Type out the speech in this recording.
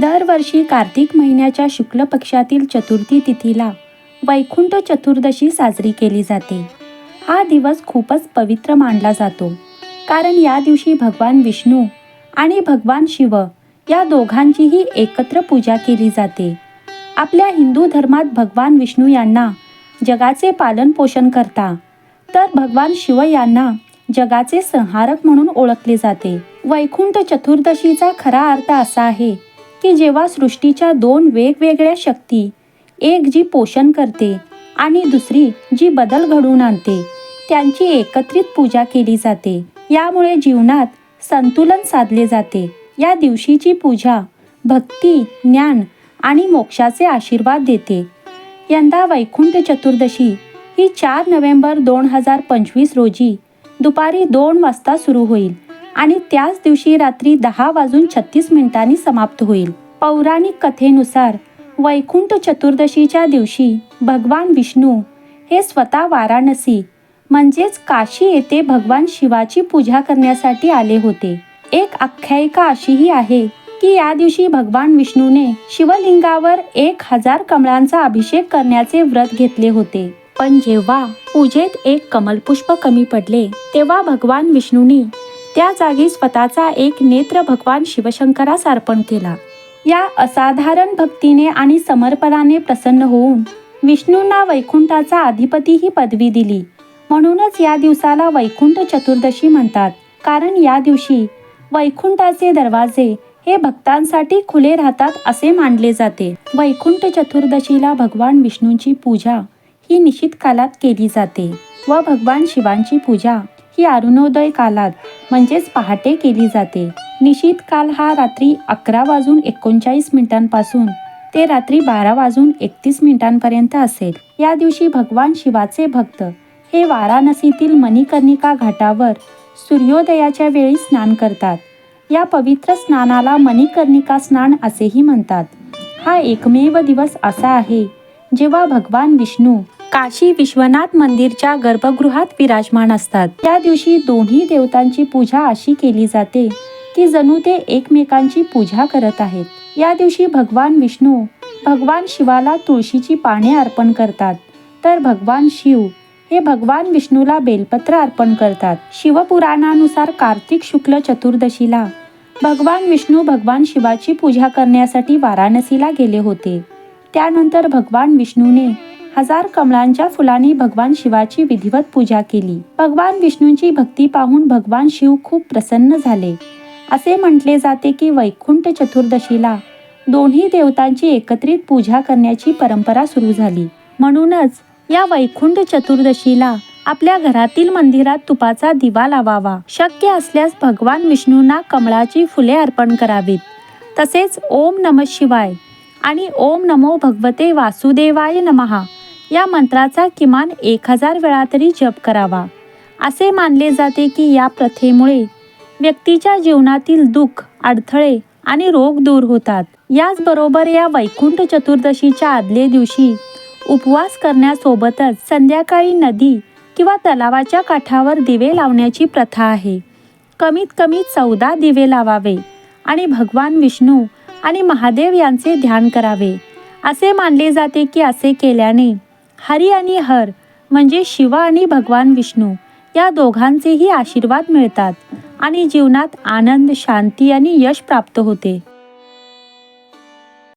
दरवर्षी कार्तिक महिन्याच्या शुक्ल पक्षातील चतुर्थी तिथीला वैकुंठ चतुर्दशी साजरी केली जाते. हा दिवस खूपच पवित्र मानला जातो. कारण या दिवशी भगवान विष्णू आणि भगवान शिव या दोघांचीही एकत्र पूजा केली जाते. आपल्या हिंदू धर्मात भगवान विष्णू यांना जगाचे पालन पोषण करता तर भगवान शिव यांना जगाचे संहारक म्हणून ओळखले जाते. वैकुंठ चतुर्दशीचा खरा अर्थ असा आहे की जेव्हा सृष्टीच्या दोन वेगवेगळ्या शक्ती एक जी पोषण करते आणि दुसरी जी बदल घडवून आणते त्यांची एकत्रित पूजा केली जाते. यामुळे जीवनात संतुलन साधले जाते. या दिवशीची पूजा भक्ती ज्ञान आणि मोक्षाचे आशीर्वाद देते. यंदा वैकुंठ चतुर्दशी ही चार नोव्हेंबर दोन हजार पंचवीस रोजी दुपारी दोन वाजता सुरू होईल. आणि त्याच दिवशी रात्री दहा वाजून छत्तीस मिनिटांनी समाप्त होईल. पौराणिक कथेनुसार वैकुंठ चतुर्दशीच्या दिवशी भगवान विष्णू हे स्वतः वाराणसी म्हणजेच काशी येथे भगवान शिवाची पूजा करण्यासाठी आले होते. एक आख्यायिका अशीही आहे की या दिवशी भगवान विष्णूने शिवलिंगावर एक हजार कमळांचा अभिषेक करण्याचे व्रत घेतले होते. पण जेव्हा पूजेत एक कमलपुष्प कमी पडले तेव्हा भगवान विष्णूंनी त्या जागी स्वतःचा एक नेत्र भगवान शिवशंकरास अर्पण केला. या असाधारण भक्तीने आणि समर्पणाने प्रसन्न होऊन विष्णूंना वैकुंठाचा अधिपती ही पदवी दिली. म्हणूनच या दिवसाला वैकुंठ चतुर्दशी म्हणतात. कारण या दिवशी वैकुंठाचे दरवाजे हे भक्तांसाठी खुले राहतात असे मानले जाते. वैकुंठ चतुर्दशीला भगवान विष्णूंची पूजा ही निश्चित कालात केली जाते व भगवान शिवांची पूजा ही अरुणोदय कालात म्हणजेच पहाटे केली जाते. निशित काल हा रात्री अकरा वाजून एकोणचाळीस मिनिटांपासून ते रात्री बारा वाजून एकतीस मिनिटांपर्यंत असेल. या दिवशी भगवान शिवाचे भक्त हे वाराणसीतील मणिकर्णिका घाटावर सूर्योदयाच्या वेळी स्नान करतात. या पवित्र स्नानाला मणिकर्णिका स्नान असेही म्हणतात. हा एकमेव दिवस असा आहे जेव्हा भगवान विष्णू काशी विश्वनाथ मंदिरच्या गर्भगृहात विराजमान असतात. त्या दिवशी दोन्ही देवतांची पूजा अशी केली जाते की जणू ते एकमेकांची पूजा करत आहेत. या दिवशी भगवान विष्णू भगवान शिवाला तुळशीची पाने अर्पण करतात. तर भगवान शिव हे भगवान विष्णूला बेलपत्र अर्पण करतात. शिवपुराणानुसार कार्तिक शुक्ल चतुर्दशीला भगवान विष्णू भगवान शिवाची पूजा करण्यासाठी वाराणसीला गेले होते. त्यानंतर भगवान विष्णूने हजार कमळांच्या फुलांनी भगवान शिवाची विधिवत पूजा केली. भगवान विष्णूंची भक्ती पाहून भगवान शिव खूप प्रसन्न झाले. असे म्हटले जाते की वैकुंठ चतुर्दशीला दोन्ही देवतांची एकत्रित पूजा करण्याची परंपरा सुरू झाली. म्हणूनच या वैकुंठ चतुर्दशीला आपल्या घरातील मंदिरात तुपाचा दिवा लावावा. शक्य असल्यास भगवान विष्णूंना कमळाची फुले अर्पण करावीत. तसेच ओम नम शिवाय आणि ओम नमो भगवते वासुदेवाय नमहा या मंत्राचा किमान एक हजार वेळा तरी जप करावा. असे मानले जाते की या प्रथेमुळे व्यक्तीच्या जीवनातील दुःख अडथळे आणि रोग दूर होतात. याचबरोबर या वैकुंठ चतुर्दशीच्या आदले दिवशी उपवास करण्यासोबतच संध्याकाळी नदी किंवा तलावाच्या काठावर दिवे लावण्याची प्रथा आहे. कमीत कमी चौदा दिवे लावावे आणि भगवान विष्णू आणि महादेव यांचे ध्यान करावे. असे मानले जाते की असे केल्याने हरी आणि हर म्हणजे शिवा आणि भगवान विष्णू या दोघांचेही आशीर्वाद मिळतात आणि जीवनात आनंद शांती आणि यश प्राप्त होते.